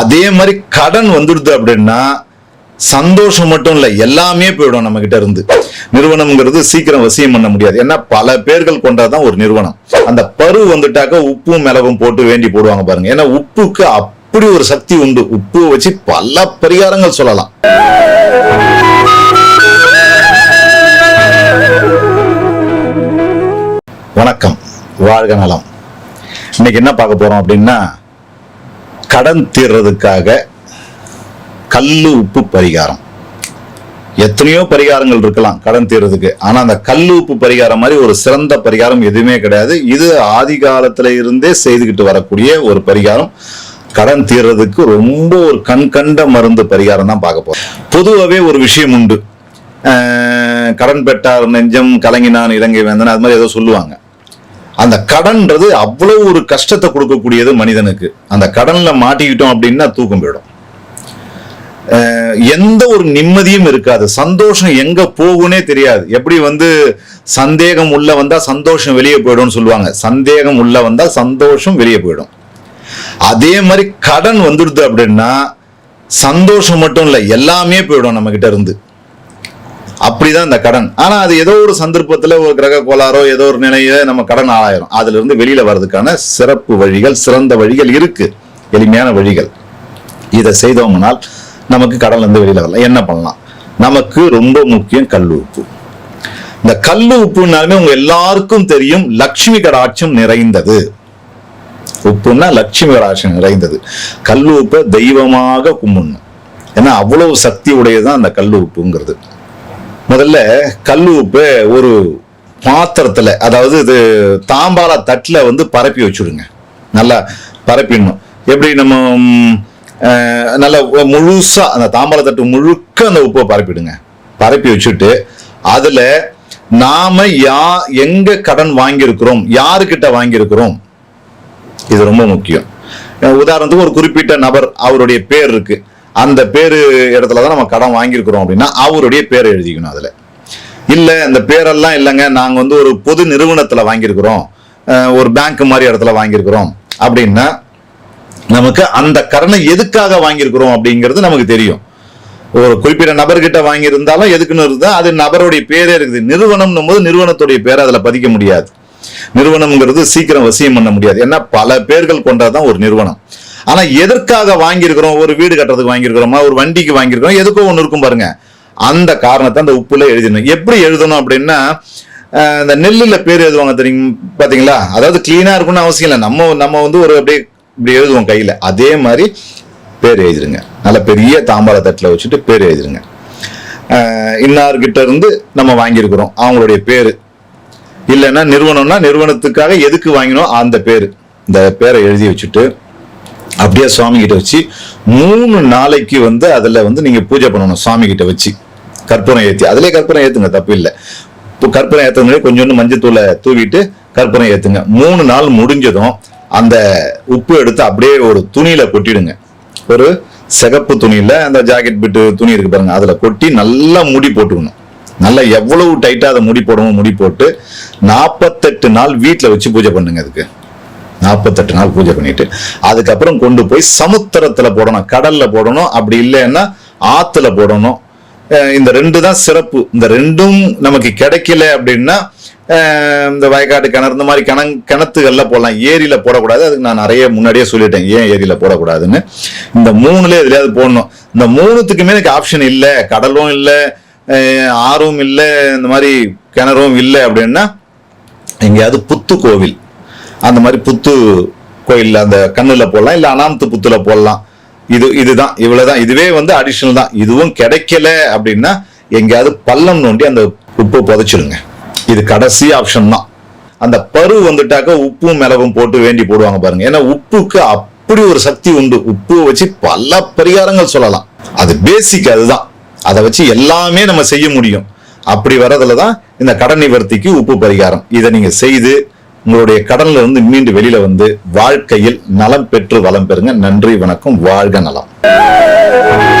அதே மாதிரி கடன் வந்துடுது அப்படின்னா சந்தோஷம் மட்டும் இல்ல எல்லாமே போயிடும் நம்ம கிட்ட இருந்து. நிறுவனம்ங்கிறது சீக்கிரம் வசியம் பண்ண முடியாது. ஏன்னா பல பேர்கள் கொண்டாதான் ஒரு நிறுவனம். அந்த பரு வந்துட்டாக்க உப்பும் மிளகும் போட்டு வேண்டி போடுவாங்க பாருங்க. ஏன்னா உப்புக்கு அப்படி ஒரு சக்தி உண்டு. உப்பு வச்சு பல பரிகாரங்கள் சொல்லலாம். வணக்கம். வாழ்க நலம். இன்னைக்கு என்ன பார்க்க போறோம் அப்படின்னா கடன் தீர்றதுக்காக கல்லு உப்பு பரிகாரம். எத்தனையோ பரிகாரங்கள் இருக்கலாம் கடன் தீர்றதுக்கு. ஆனா அந்த கல்லு உப்பு பரிகாரம் மாதிரி ஒரு சிறந்த பரிகாரம் எதுவுமே கிடையாது. இது ஆதி காலத்துல இருந்தே செய்துக்கிட்டு வரக்கூடிய ஒரு பரிகாரம். கடன் தீர்றதுக்கு ரொம்ப ஒரு கண் கண்ட மருந்து பரிகாரம் தான் பார்க்க போறோம். பொதுவாகவே ஒரு விஷயம் உண்டு. கடன் பெற்றார் நெஞ்சம் கலங்கினான் இலங்கை வேந்தன் அது மாதிரி ஏதோ சொல்லுவாங்க. அந்த கடன்ன்றது அவ்வளவு ஒரு கஷ்டத்தை கொடுக்கக்கூடியது மனிதனுக்கு. அந்த கடன்ல மாட்டிக்கிட்டோம் அப்படின்னா தூக்கம் போயிடும். எந்த ஒரு நிம்மதியும் இருக்காது. சந்தோஷம் எங்க போகுனே தெரியாது. எப்படி வந்து சந்தேகம் உள்ள வந்தா சந்தோஷம் வெளியே போயிடும்னு சொல்லுவாங்க. சந்தேகம் உள்ள வந்தா சந்தோஷம் வெளியே போயிடும். அதே மாதிரி கடன் வந்துடுது அப்படின்னா சந்தோஷம் மட்டும் இல்லை எல்லாமே போயிடும் நம்ம கிட்ட இருந்து. அப்படிதான் இந்த கடன். ஆனா அது ஏதோ ஒரு சந்தர்ப்பத்துல ஒரு கிரக கோளாறோ ஏதோ ஒரு நிலையில நம்ம கடன் ஆளாயிரும். அதுல இருந்து வெளியில வர்றதுக்கான சிறப்பு வழிகள் சிறந்த வழிகள் இருக்கு. எளிமையான வழிகள். இதை செய்தோம்னால் நமக்கு கடல்ல இருந்து வெளியில வரலாம். என்ன பண்ணலாம்? நமக்கு ரொம்ப முக்கியம் கல் உப்பு. இந்த கல் உப்புனாலுமே உங்க எல்லாருக்கும் தெரியும் லட்சுமி கடாட்சம் நிறைந்தது. உப்புன்னா லட்சுமி கடாட்சம் நிறைந்தது. கல் உப்பை தெய்வமாக கும்பிடணும். ஏன்னா அவ்வளவு சக்தி உடையதுதான் அந்த கல் உப்புங்கிறது. முதல்ல கல் உப்பு ஒரு பாத்திரத்தில் அதாவது இது தாம்பால தட்டில் வந்து பரப்பி வச்சுடுங்க. நல்லா பரப்பிடணும். எப்படி நம்ம நல்லா முழுசாக அந்த தாம்பால தட்டு முழுக்க அந்த உப்பை பரப்பிடுங்க. பரப்பி வச்சுட்டு அதில் நாம யா எங்க கடன் வாங்கியிருக்கிறோம் யாருக்கிட்ட வாங்கியிருக்கிறோம்? இது ரொம்ப முக்கியம். உதாரணத்துக்கு ஒரு குறிப்பிட்ட நபர் அவருடைய பேர் இருக்குது அந்த பேரு இடத்துல தான் நம்ம கடன் வாங்கியிருக்கிறோம் அப்படின்னா அவருடைய பேரை எழுதிக்கணும் அதில். இல்லை இந்த பேரெல்லாம் இல்லைங்க நாங்கள் வந்து ஒரு பொது நிறுவனத்தில் வாங்கியிருக்கிறோம் ஒரு பேங்க் மாதிரி இடத்துல வாங்கியிருக்கிறோம் அப்படின்னா நமக்கு அந்த கடனை எதுக்காக வாங்கியிருக்கிறோம் அப்படிங்கிறது நமக்கு தெரியும். ஒரு குறிப்பிட்ட நபர்கிட்ட வாங்கியிருந்தாலும் எதுக்குன்னு இருந்தால் அது நபருடைய பேரே இருக்குது. நிறுவனம்னும் போது நிறுவனத்துடைய பேரை அதில் பதிக்க முடியாது. நிறுவனம்ங்கிறது சீக்கிரம் வசியம் பண்ண முடியாது. ஏன்னா பல பேர்கள் கொண்டதுதான் ஒரு நிறுவனம். ஆனா எதற்காக வாங்கியிருக்கிறோம்? ஒரு வீடு கட்டுறதுக்கு வாங்கியிருக்கிறோமா? ஒரு வண்டிக்கு வாங்கியிருக்கிறோம்? எதுக்கோ ஒன்று இருக்கும் பாருங்க. அந்த காரணத்தை அந்த உப்புல எழுதணும் எப்படி எழுதணும் அப்படின்னா இந்த நெல்லில் பேர் எழுதுவாங்க தெரியும் பார்த்தீங்களா அதாவது கிளீனாக இருக்கும்னு அவசியம் இல்லை. நம்ம நம்ம வந்து ஒரு அப்படியே இப்படி எழுதுவோம் கையில். அதே மாதிரி பேர் எழுதிருங்க நல்ல பெரிய தாம்பாள தட்டில் வச்சுட்டு பேர் எழுதிருங்க இன்னார்கிட்ட இருந்து நம்ம வாங்கியிருக்கிறோம். அவங்களுடைய பேர். இல்லைன்னா நிறுவனம்னா நிறுவனத்துக்காக எதுக்கு வாங்கினோம்? அந்த பேர். இந்த பேரை எழுதி வச்சுட்டு அப்படியே சுவாமி கிட்ட வச்சு மூணு நாளைக்கு வந்து அதுல வந்து நீங்க பூஜை பண்ணணும் சுவாமி கிட்ட வச்சு. கற்பூரம் ஏத்தி. அதுலயே கற்பூரம் ஏத்துங்க தப்பு இல்லை. இப்போ கற்பூரம் ஏத்துறது கொஞ்சோண்டு மஞ்சத்தூளை தூவிட்டு கற்பூரம் ஏத்துங்க. மூணு நாள் முடிஞ்சதும் அந்த உப்பு எடுத்து அப்படியே ஒரு துணியில கொட்டிடுங்க. ஒரு சிகப்பு துணியில அந்த ஜாக்கெட் பிட்டு துணி இருக்கு பாருங்க அதுல கொட்டி நல்லா முடி போட்டுக்கணும். நல்லா எவ்வளவு டைட்டா அதை முடி போடணும் முடி போட்டு நாற்பத்தெட்டு நாள் வீட்டில் வச்சு பூஜை பண்ணுங்க அதுக்கு. நாற்பத்தெட்டு நாள் பூஜை பண்ணிட்டு. அதுக்கப்புறம் கொண்டு போய் சமுத்திரத்துல போடணும் கடல்ல போடணும் அப்படி இல்லைன்னா ஆத்துல போடணும். இந்த ரெண்டு தான் சிறப்பு. இந்த ரெண்டும் நமக்கு கிடைக்கல அப்படின்னா இந்த வயக்காட்டு கிணறு இந்த மாதிரி கிண கிணத்துகள்ல போடலாம். ஏரியில போடக்கூடாது. அதுக்கு நான் நிறைய முன்னாடியே சொல்லிட்டேன். ஏன் ஏரியில போடக்கூடாதுன்னு. இந்த மூணுல எதுலயாவது போடணும். இந்த மூணுத்துக்குமே எனக்கு ஆப்ஷன் இல்லை. கடலும் இல்லை. ஆறும் இல்லை. இந்த மாதிரி கிணறும் இல்லை அப்படின்னா எங்கேயாவது புத்து கோவில் அந்த மாதிரி புத்து கோயிலில் அந்த கண்ணில் போடலாம் இல்லை அனாமத்து புத்துல போடலாம். இது இதுதான். இவ்வளோதான் இதுவே வந்து அடிஷ்னல் தான். இதுவும் கிடைக்கல அப்படின்னா எங்கேயாவது பள்ளம் நோண்டி அந்த உப்பு புதைச்சிடுங்க. இது கடைசி ஆப்ஷன் தான். அந்த பரு வந்துட்டாக்க உப்பும் மிளகும் போட்டு வேண்டி போடுவாங்க பாருங்க. ஏன்னா உப்புக்கு அப்படி ஒரு சக்தி உண்டு. உப்பு வச்சு பல பரிகாரங்கள் சொல்லலாம். அது பேசிக் அதுதான். அதை வச்சு எல்லாமே நம்ம செய்ய முடியும். அப்படி வரதுல தான் இந்த கடன் நிவர்த்திக்கு உப்பு பரிகாரம். இதை நீங்கள் செய்து உங்களுடைய கடன்ல இருந்து மீண்டு வெளியில வந்து வாழ்க்கையில் நலம் பெற்று வளம் பெறுங்க. நன்றி வணக்கம். வாழ்க நலம்.